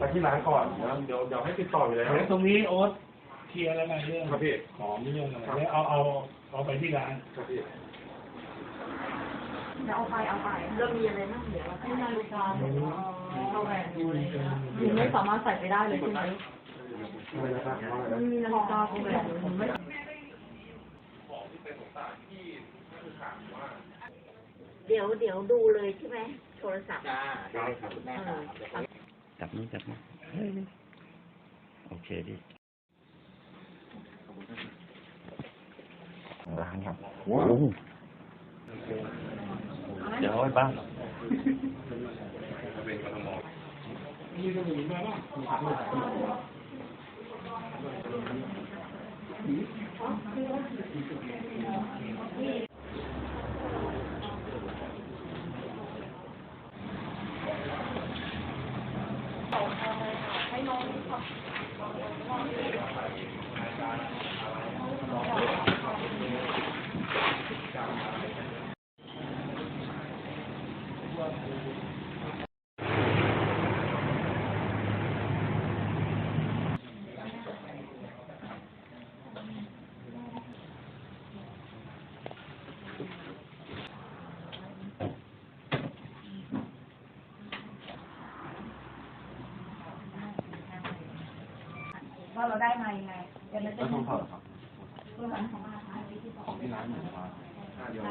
ไปที่ร้านก่อนนะเดี๋ยวเดี๋ยวให้ติดต่ออยู่แล้วเดี๋ยวตรงนี้โอ๊ตเคลียร์แล้วกันเรื่องครับพี่ของเรื่องอะไรเดี๋ยวเอาเอาเอาไปที่ร้านครับพี่เดี๋ยวเอาไปเอาไปเรามีอะไรบ้างเดี๋ยวเราให้นาฬิกาเอาแหวนดูเลยยังไม่สามารถใส่ไปได้เลยใช่ไหมอะไรนะครับเอาอะไรมันนะมีนาฬิกาเอาแหวนผมไม่เดี๋ยวเดี๋ยวดูเลยใช่ไหมโทรศัพท์จ้าได้ครับคุณแม่ครับ จับมือจับมือโอเคดิร้านครับว้าวโอ้โหเดี๋ยวเอา ไว้บ้าน ว่าเราได้มายังไงเดี๋ยวมันจะแล้วมีต้องเผาครับตัวหลังของอาหารที่สองของที่ร้านหมูครับอ่าเดี๋ยว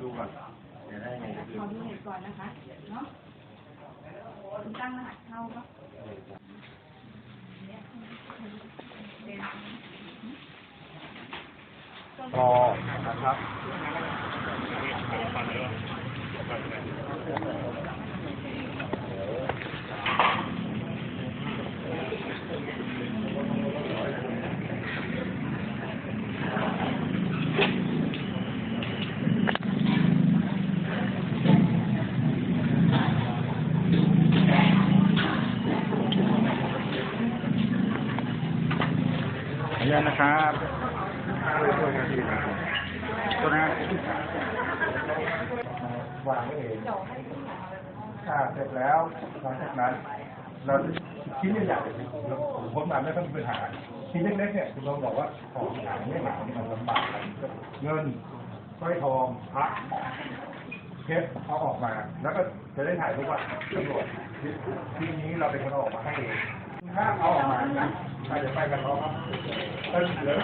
ดูก่อนเดี๋ยวได้ไงก็คือขอดูเหตุก่อนนะคะเนาะคุณตั้งรหัสเข้าก็รอนะครับ ขออนุญาตนะครับตัวนะวางไว้เองถ้าเสร็จแล้วหลังจากนั้น เราชิ้นใหญ่ๆผมพ้นมาไม่ต้องมีปัญหาชิ้นเล็กๆเนี่ยคุณลองบอกว่าของหางไม่หางนี่มันลำบากเงินสร้อยทองพระเพชรเอาออกมา แล้วก็จะได้ถ่ายรูปว่าตำรวจทีนี้เราเป็นคนอออกมาให้เอง้าเอาออกมานะใครจะไปกันเราครับเออเหลือ